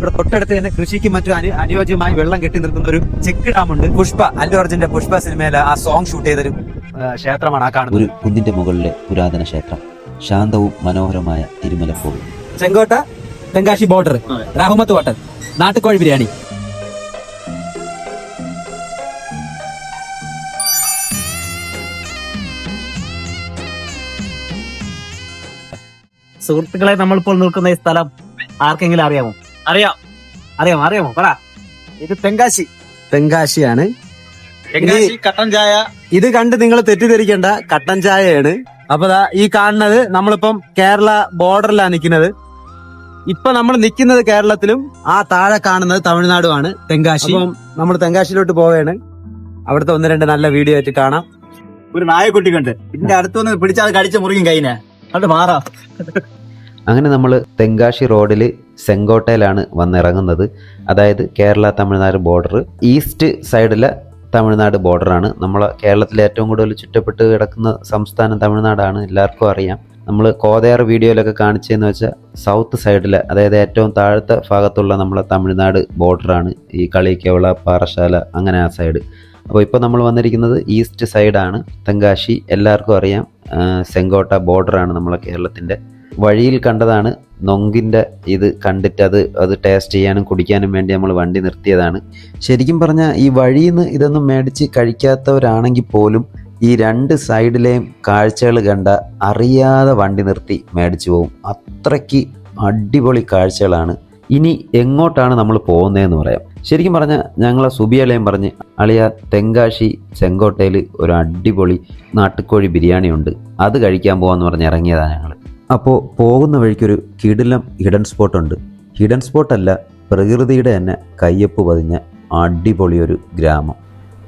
ഇവിടെ തൊട്ടടുത്ത് തന്നെ കൃഷിക്ക് മറ്റു അനു അനുയോജ്യമായി വെള്ളം കെട്ടി നിർത്തുന്ന ഒരു ചെക്ക് ഡാമുണ്ട്. പുഷ്പ അല്ലു അർജുന്റെ പുഷ്പ സിനിമയിലെ ആ സോങ് ഷൂട്ട് ചെയ്തൊരു ക്ഷേത്രമാണ് ആ കാണുന്നത്. ഒരു കുന്നിന്റെ മുകളിലെ പുരാതന ക്ഷേത്രം. ശാന്തവും മനോഹരമായ തിരുമലപ്പൂവ് ചെങ്കോട്ട തെങ്കാശി ബോർഡർ റഹ്മത്ത് ഹോട്ടൽ നാട്ടുകോഴി ബിരിയാണി. സുഹൃത്തുക്കളെ നമ്മളിപ്പോൾ നിൽക്കുന്ന ഈ സ്ഥലം ആർക്കെങ്കിലും അറിയാമോ? അറിയാം. അറിയാമോ അറിയാമോ പറ. ഇത് തെങ്കാശി. തെങ്കാശിയാണ്. തെങ്കാശി കട്ടൻ ചായ. ഇത് കണ്ട് നിങ്ങൾ തെറ്റിദ്ധരിക്കേണ്ട. കട്ടൻ ചായയാണ്. അപ്പൊ ഈ കാണുന്നത് നമ്മളിപ്പം കേരള ബോർഡറിലാണ് നിൽക്കുന്നത്. ഇപ്പൊ നമ്മൾ നിൽക്കുന്നത് കേരളത്തിലും ആ താഴെ കാണുന്നത് തമിഴ്നാടുമാണ് തെങ്കാശി. അപ്പം നമ്മൾ തെങ്കാശിയിലോട്ട് പോവുകയാണ്. അവിടുത്തെ ഒന്ന് രണ്ട് നല്ല വീഡിയോ ആയിട്ട് കാണാം. ഒരു നായക്കുട്ടി കണ്ട് ഇതിന്റെ അടുത്തൊന്ന് പിടിച്ചാൽ കടിച്ച മുറിയും കൈനെ. അത് മാറാ. അങ്ങനെ നമ്മൾ തെങ്കാശി റോഡിൽ സെങ്കോട്ടയിലാണ് വന്നിറങ്ങുന്നത്. അതായത് കേരള തമിഴ്നാട് ബോർഡർ. ഈസ്റ്റ് സൈഡിലെ തമിഴ്നാട് ബോർഡറാണ്. നമ്മൾ കേരളത്തിലെ ഏറ്റവും കൂടുതൽ ചുറ്റപ്പെട്ട് കിടക്കുന്ന സംസ്ഥാനം തമിഴ്നാടാണ് എല്ലാവർക്കും അറിയാം. നമ്മൾ കോതയാർ വീഡിയോയിലൊക്കെ കാണിച്ചതെന്ന് വെച്ചാൽ സൗത്ത് സൈഡിലെ അതായത് ഏറ്റവും താഴത്തെ ഭാഗത്തുള്ള നമ്മളെ തമിഴ്നാട് ബോർഡറാണ് ഈ കളിക്കവള പാറശാല അങ്ങനെ ആ സൈഡ്. അപ്പോൾ ഇപ്പോൾ നമ്മൾ വന്നിരിക്കുന്നത് ഈസ്റ്റ് സൈഡാണ്. തെങ്കാശി എല്ലാവർക്കും അറിയാം. സെങ്കോട്ട ബോർഡറാണ് നമ്മളെ കേരളത്തിന്റെ വഴിയിൽ കണ്ടതാണ് നൊങ്കിന്റെ ഇത് കണ്ടിട്ട് അത് അത് ടേസ്റ്റ് ചെയ്യാനും കുടിക്കാനും വേണ്ടി നമ്മൾ വണ്ടി നിർത്തിയതാണ്. ശരിക്കും പറഞ്ഞാൽ ഈ വഴിയിൽ നിന്ന് ഇതൊന്നും മേടിച്ച് കഴിക്കാത്തവരാണെങ്കിൽ പോലും ഈ രണ്ട് സൈഡിലെയും കാഴ്ചകൾ കണ്ട അറിയാതെ വണ്ടി നിർത്തി മേടിച്ചു പോകും. അത്രയ്ക്ക് അടിപൊളി കാഴ്ചകളാണ്. ഇനി എങ്ങോട്ടാണ് നമ്മൾ പോകുന്നതെന്ന് പറയാം. ശരിക്കും പറഞ്ഞാൽ ഞങ്ങളെ സുബിയളയും പറഞ്ഞ് അളിയ തെങ്കാശി ചെങ്കോട്ടയിൽ ഒരു അടിപൊളി നാട്ടുകോഴി ബിരിയാണി ഉണ്ട് അത് കഴിക്കാൻ പോകാമെന്ന് പറഞ്ഞ് ഇറങ്ങിയതാണ് ഞങ്ങൾ അപ്പോൾ പോകുന്ന വഴിക്കൊരു കിടിലം ഹിഡൻ സ്പോട്ടുണ്ട് ഹിഡൻ സ്പോട്ടല്ല പ്രകൃതിയുടെ തന്നെ കയ്യൊപ്പ് പതിഞ്ഞ അടിപൊളിയൊരു ഗ്രാമം.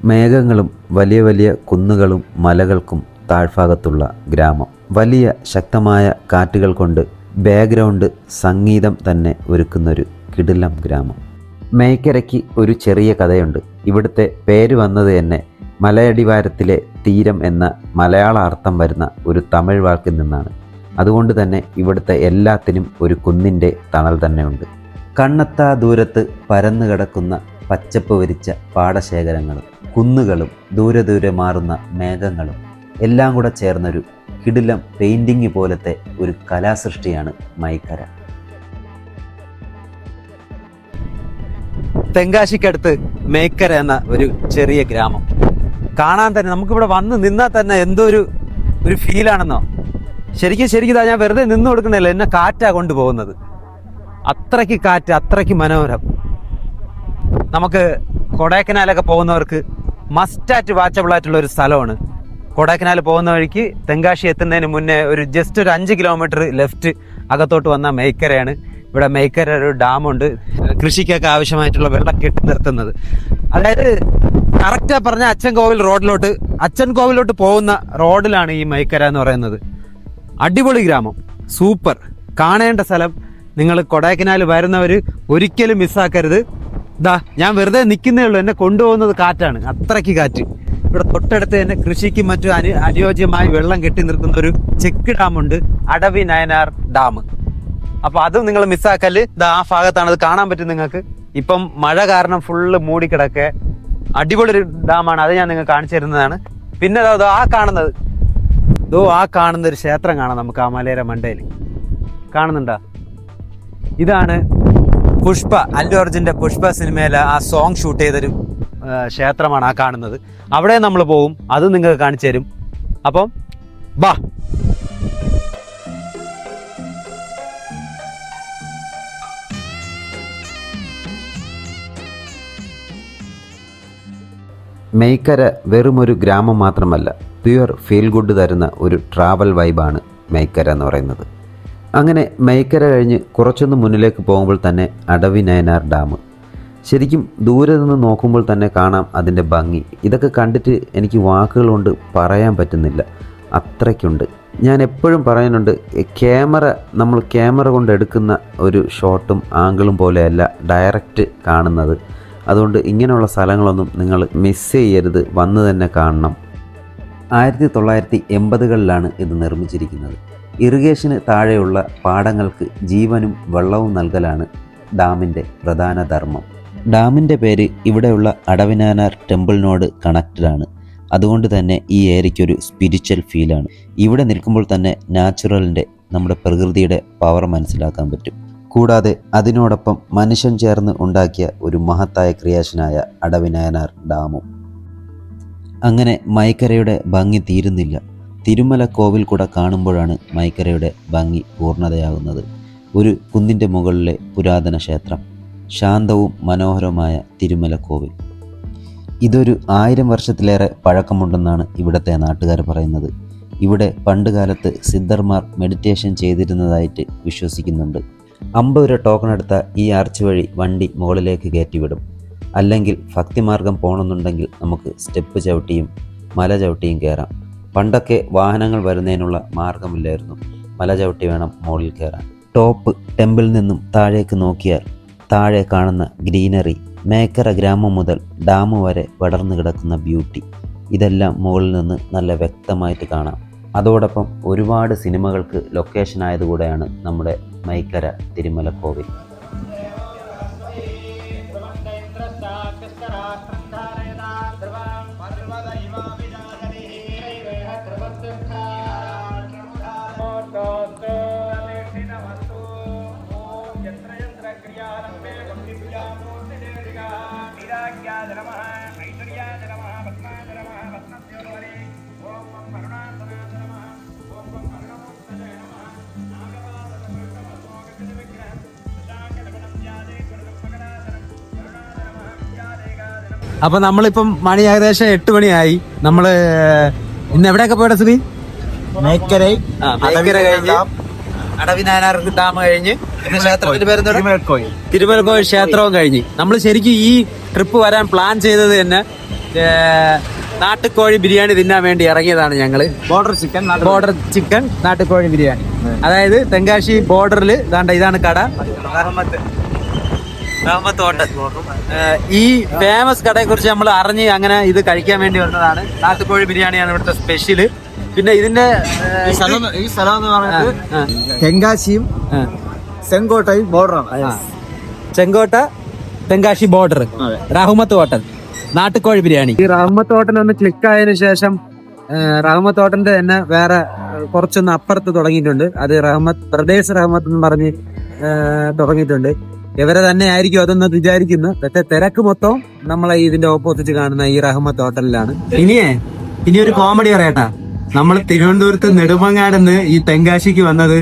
മേഘങ്ങളും വലിയ വലിയ കുന്നുകളും മലകൾക്കും താഴ്ഭാഗത്തുള്ള ഗ്രാമം. വലിയ ശക്തമായ കാറ്റുകൾ കൊണ്ട് ബാക്ക്ഗ്രൗണ്ട് സംഗീതം തന്നെ ഒരുക്കുന്നൊരു കിടിലം ഗ്രാമം. മേക്കരയ്ക്ക് ഒരു ചെറിയ കഥയുണ്ട്. ഇവിടുത്തെ പേര് വന്നത് തന്നെ മലയടിവാരത്തിലെ തീരം എന്ന മലയാള അർത്ഥം വരുന്ന ഒരു തമിഴ് വാക്കിൽ നിന്നാണ്. അതുകൊണ്ട് തന്നെ ഇവിടുത്തെ എല്ലാത്തിനും ഒരു കുന്നിന്റെ തണൽ തന്നെയുണ്ട്. കണ്ണത്താ ദൂരത്ത് പരന്നു കിടക്കുന്ന പച്ചപ്പ് വരിച്ച പാടശേഖരങ്ങളും കുന്നുകളും ദൂരെ ദൂരെ മാറുന്ന മേഘങ്ങളും എല്ലാം കൂടെ ചേർന്നൊരു കിടിലം പെയിന്റിങ് പോലത്തെ ഒരു കലാസൃഷ്ടിയാണ് മൈക്കര. തെങ്കാശിക്കടുത്ത് മേക്കര എന്ന ഒരു ചെറിയ ഗ്രാമം. കാണാൻ തന്നെ നമുക്കിവിടെ വന്ന് നിന്നാൽ തന്നെ എന്തോ ഒരു ഒരു ഫീലാണെന്നോ ശരിക്കും ശരിക്കും ഞാൻ വെറുതെ നിന്ന് കൊടുക്കണില്ല എന്നെ കാറ്റാ കൊണ്ടുപോകുന്നത്. അത്രയ്ക്ക് കാറ്റ് അത്രയ്ക്ക് മനോഹരം. നമുക്ക് കൊടൈക്കനാലൊക്കെ പോകുന്നവർക്ക് മസ്റ്റാറ്റ് വാച്ചബിൾ ആയിട്ടുള്ള ഒരു സ്ഥലമാണ്. കൊടൈക്കനാൽ പോകുന്ന വഴിക്ക് തെങ്കാശി എത്തുന്നതിന് മുന്നേ ഒരു ജസ്റ്റ് ഒരു അഞ്ച് കിലോമീറ്റർ ലെഫ്റ്റ് അകത്തോട്ട് വന്ന മേക്കരയാണ്. ഇവിടെ മേക്കര ഒരു ഡാമുണ്ട്. കൃഷിക്കൊക്കെ ആവശ്യമായിട്ടുള്ള വെള്ളം കെട്ടി നിർത്തുന്നത്. അതായത് കറക്റ്റാ പറഞ്ഞ അച്ഛൻ കോവിൽ റോഡിലോട്ട് അച്ഛൻ കോവിലോട്ട് പോകുന്ന റോഡിലാണ് ഈ മേക്കര എന്ന് പറയുന്നത്. അടിപൊളി ഗ്രാമം. സൂപ്പർ. കാണേണ്ട സ്ഥലം നിങ്ങൾ കൊടൈക്കനാൽ വരുന്നവർ ഒരിക്കലും മിസ്സാക്കരുത് ഇതാ ഞാൻ വെറുതെ നിൽക്കുന്നേ ഉള്ളൂ. എന്നെ കൊണ്ടുപോകുന്നത് കാറ്റാണ്. അത്രയ്ക്ക് കാറ്റ്. ഇവിടെ തൊട്ടടുത്ത് തന്നെ കൃഷിക്ക് മറ്റും അനു അനുയോജ്യമായി വെള്ളം കെട്ടി നിർത്തുന്ന ഒരു ചെക്ക് ഡാമുണ്ട്. അടവി നയനാർ ഡാം. അപ്പൊ അതും നിങ്ങൾ മിസ്സാക്കൽ ഇതാ ആ ഭാഗത്താണ് അത് കാണാൻ പറ്റും നിങ്ങൾക്ക്. ഇപ്പം മഴ കാരണം ഫുള്ള് മൂടിക്കിടക്കെ. അടിപൊളി ഒരു ഡാമാണ്. അത് ഞാൻ നിങ്ങൾക്ക് കാണിച്ചു തരുന്നതാണ്. പിന്നെ ആ കാണുന്നത്. ദോ ആ കാണുന്ന ഒരു ക്ഷേത്രം കാണാം നമുക്ക് ആ മലയുടെ മണ്ടയിൽ കാണുന്നുണ്ടോ? ഇതാണ് പുഷ്പ അല്ലു അർജുന്റെ പുഷ്പ സിനിമയിലെ ആ സോങ് ഷൂട്ട് ചെയ്തൊരു ക്ഷേത്രമാണ് ആ കാണുന്നത്. അവിടെ നമ്മൾ പോകും അത് നിങ്ങൾക്ക് കാണിച്ചു തരും. അപ്പം ബാ. മെയ്ക്കര വെറുമൊരു ഗ്രാമം മാത്രമല്ല പ്യുവർ ഫീൽ ഗുഡ് തരുന്ന ഒരു ട്രാവൽ വൈബാണ് മേക്കര എന്ന് പറയുന്നത്. അങ്ങനെ മേക്കര കഴിഞ്ഞ് കുറച്ചൊന്ന് മുന്നിലേക്ക് പോകുമ്പോൾ തന്നെ അടവി നയനാർ ഡാം. ശരിക്കും ദൂരെ നിന്ന് നോക്കുമ്പോൾ തന്നെ കാണാം അതിന്റെ ഭംഗി. ഇതൊക്കെ കണ്ടിട്ട് എനിക്ക് വാക്കുകൾ കൊണ്ട് പറയാൻ പറ്റുന്നില്ല. അത്രയ്ക്കുണ്ട്. ഞാൻ എപ്പോഴും പറയുന്നുണ്ട് ഈ ക്യാമറ നമ്മൾ ക്യാമറ കൊണ്ട് എടുക്കുന്ന ഒരു ഷോട്ടും ആംഗിളും പോലെയല്ല ഡയറക്റ്റ് കാണുന്നത്. അതുകൊണ്ട് ഇങ്ങനെയുള്ള സ്ഥലങ്ങളൊന്നും നിങ്ങൾ മിസ് ചെയ്യരുത്. വന്ന് തന്നെ കാണണം. ആയിരത്തി തൊള്ളായിരത്തി എൺപതുകളിലാണ് ഇത് നിർമ്മിച്ചിരിക്കുന്നത്. ഇറിഗേഷന് താഴെയുള്ള പാടങ്ങൾക്ക് ജീവനും വെള്ളവും നൽകലാണ് ഡാമിന്റെ പ്രധാന ധർമ്മം. ഡാമിന്റെ പേര് ഇവിടെയുള്ള അടവിനാനാർ ടെമ്പിളിനോട് കണക്റ്റഡ് ആണ് അതുകൊണ്ട് തന്നെ ഈ ഏരിയയ്ക്കൊരു സ്പിരിച്വൽ ഫീലാണ്. ഇവിടെ നിൽക്കുമ്പോൾ തന്നെ നാച്ചുറലിന്റെ നമ്മുടെ പ്രകൃതിയുടെ പവർ മനസ്സിലാക്കാൻ പറ്റും. കൂടാതെ അതിനോടൊപ്പം മനുഷ്യൻ ചേർന്ന് ഉണ്ടാക്കിയ ഒരു മഹത്തായ ക്രിയേഷനായ അടവിനായനാർ ഡാമും. അങ്ങനെ മൈക്കരയുടെ ഭംഗി തീരുന്നില്ല. തിരുമല കോവിൽ കൂടെ കാണുമ്പോഴാണ് മൈക്കരയുടെ ഭംഗി പൂർണതയാകുന്നത്. ഒരു കുന്നിന്റെ മുകളിലെ പുരാതന ക്ഷേത്രം. ശാന്തവും മനോഹരവുമായ തിരുമല കോവിൽ. ഇതൊരു ആയിരം വർഷത്തിലേറെ പഴക്കമുണ്ടെന്നാണ് ഇവിടുത്തെ നാട്ടുകാർ പറയുന്നത്. ഇവിടെ പണ്ടുകാലത്ത് സിദ്ധർമാർ മെഡിറ്റേഷൻ ചെയ്തിരുന്നതായിട്ട് വിശ്വസിക്കുന്നുണ്ട്. അമ്പത് രൂപ ടോക്കൺ എടുത്ത ഈ ആർച്ച് വഴി വണ്ടി മുകളിലേക്ക് കയറ്റിവിടും. അല്ലെങ്കിൽ ഭക്തിമാർഗം പോകണമെന്നുണ്ടെങ്കിൽ നമുക്ക് സ്റ്റെപ്പ് ചവിട്ടിയും മല ചവിട്ടിയും കയറാം. പണ്ടൊക്കെ വാഹനങ്ങൾ വരുന്നതിനുള്ള മാർഗമില്ലായിരുന്നു. മല ചവിട്ടി വേണം മുകളിൽ കയറാൻ. ടോപ്പ് ടെമ്പിളിൽ നിന്നും താഴേക്ക് നോക്കിയാൽ താഴെ കാണുന്ന ഗ്രീനറി മേക്കര ഗ്രാമം മുതൽ ഡാം വരെ പടർന്നു കിടക്കുന്ന ബ്യൂട്ടി. ഇതെല്ലാം മുകളിൽ നിന്ന് നല്ല വ്യക്തമായിട്ട് കാണാം. അതോടൊപ്പം ഒരുപാട് സിനിമകൾക്ക് ലൊക്കേഷൻ ആയതുകൂടെയാണ് നമ്മുടെ മൈക്കര തിരുമല കോവിൽ రాష్ట్రం ధారయదాధ్రువం పర్వత ఇమామి జాగతి హీరైవేహ కృపత్యుద్ధారమోత్తోస్తు సమీక్షితమస్తు ఓం యత్ర యత్ర క్రియారంభే അപ്പൊ നമ്മളിപ്പം മണി ഏകദേശം എട്ട് മണിയായി. നമ്മൾ ഇന്ന് എവിടെയൊക്കെ പോയുടെ ശ്രീ മേക്കര മേക്കര കഴിഞ്ഞ്. അടവിനാനാർ ഡാം കഴിഞ്ഞ്. ക്ഷേത്രത്തിന്റെ തിരുമലക്കോയിൽ ക്ഷേത്രവും കഴിഞ്ഞ്. നമ്മൾ ശരിക്കും ഈ ട്രിപ്പ് വരാൻ പ്ലാൻ ചെയ്തത് തന്നെ നാട്ടുകോഴി ബിരിയാണി തിന്നാൻ വേണ്ടി ഇറങ്ങിയതാണ് ഞങ്ങൾ ബോർഡർ ചിക്കൻ ബോർഡർ ചിക്കൻ നാട്ടുകോഴി ബിരിയാണി. അതായത് തെങ്കാശി ബോർഡറിൽ ഇതാണ്ട് ഇതാണ് കട. റഹ്മത്ത് ഹോട്ടൽ ഈ ഫേമസ് കടയെ കുറിച്ച് നമ്മൾ അറിഞ്ഞ് അങ്ങനെ ഇത് കഴിക്കാൻ വേണ്ടി വന്നതാണ്. നാട്ടുകോഴി ബിരിയാണിയാണ് ഇവിടുത്തെ സ്പെഷ്യൽ. പിന്നെ ഇതിന്റെ ഈ സ്ഥലം എന്ന് പറയുന്നത് തെങ്കാശിയും. ചെങ്കോട്ടയും ബോർഡറാണ്. ചെങ്കോട്ട തെങ്കാശി ബോർഡർ. റഹ്മത്ത് ഹോട്ടൽ. നാട്ടുകോഴി ബിരിയാണി. ഈ റഹ്മത്ത് ഹോട്ടൽ ഒന്ന് ക്ലിക്ക് ആയതിനു ശേഷം റഹ്മത്ത് ഹോട്ടലിന്റെ തന്നെ വേറെ കുറച്ചൊന്ന് അപ്പുറത്ത് തുടങ്ങിയിട്ടുണ്ട്. അത് റഹ്മത്ത് പ്രദേശ് റഹ്മത്ത് എന്ന് പറഞ്ഞ് തുടങ്ങിയിട്ടുണ്ട്. ഇവരെ തന്നെ ആയിരിക്കും അതെന്ന് വിചാരിക്കുന്നു. പക്ഷെ തിരക്ക് മൊത്തം നമ്മളെ ഇതിന്റെ ഓപ്പോസിറ്റ് കാണുന്ന ഈ റഹ്മത്ത് ഹോട്ടലിലാണ്. ഇനിയേ ഇനി ഒരു കോമഡി പറയട്ടാ. നമ്മൾ തിരുവനന്തപുരത്ത് നെടുമങ്ങാടെന്ന് ഈ തെങ്കാശിക്ക് വന്നത്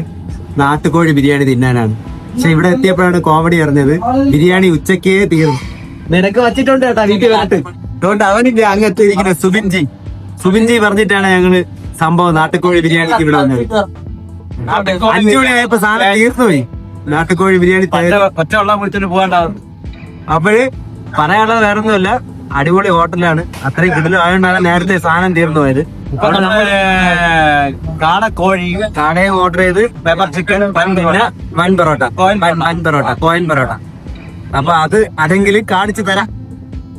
നാട്ടുകോഴി ബിരിയാണി തിന്നാനാണ്. പക്ഷെ ഇവിടെ എത്തിയപ്പോഴാണ് കോമഡി അറിഞ്ഞത്. ബിരിയാണി ഉച്ചക്കേ തീർന്നു. നിനക്ക് വച്ചിട്ടുണ്ട് കേട്ടാ വീട്ടിൽ വന്നിട്ട് അതുകൊണ്ട് അവനില്ല അങ്ങത്തെ ഇരിക്കുന്ന സുബിൻജി. സുബിൻജി പറഞ്ഞിട്ടാണ് ഞങ്ങൾ സംഭവം നാട്ടുകോഴി ബിരിയാണിക്ക് ഇവിടെ വന്നത്. അഞ്ചു മണിയായപ്പോ സാധനം തീർന്നു പോയി നാട്ടുകോഴി ബിരിയാണി ഒറ്റ വെള്ളം കുടിച്ചിട്ട് പോകണ്ടാവും അപ്പോഴ് പറയാനുള്ളത് വേറെ വേറൊന്നുമല്ല. അടിപൊളി ഹോട്ടലാണ്. അത്രയും കിടലും. ആയതുകൊണ്ടാണ് നേരത്തെ സാധനം തീർന്നു പോയത്. കാടക്കോഴി കാടയും ഓർഡർ ചെയ്ത് പെപ്പർ ചിക്കൻ പിന്നെ വൻ പൊറോട്ട. വൻ പൊറോട്ട. കോയിൻ പൊറോട്ട. അപ്പൊ അത് അതെങ്കിലും കാണിച്ചു തരാം.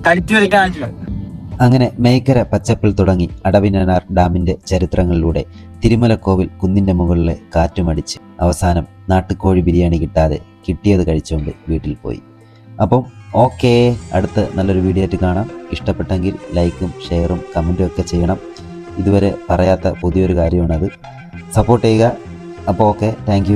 കഴിച്ചു വയ്ക്കാൻ അങ്ങനെ മേക്കര പച്ചപ്പിൽ തുടങ്ങി അടവിനാർ ഡാമിന്റെ ചരിത്രങ്ങളിലൂടെ തിരുമലക്കോവിൽ കുന്നിന്റെ മുകളിലെ കാറ്റുമടിച്ച് അവസാനം നാട്ടുകോഴി ബിരിയാണി കിട്ടാതെ കിട്ടിയത് കഴിച്ചുകൊണ്ട് വീട്ടിൽ പോയി. അപ്പം ഓക്കേ. അടുത്ത നല്ലൊരു വീഡിയോ ആയിട്ട് കാണാം. ഇഷ്ടപ്പെട്ടെങ്കിൽ ലൈക്കും ഷെയറും കമന്റും ഒക്കെ ചെയ്യണം. ഇതുവരെ പറയാത്ത പുതിയൊരു കാര്യമാണത്. സപ്പോർട്ട് ചെയ്യുക. അപ്പോൾ ഓക്കെ. താങ്ക്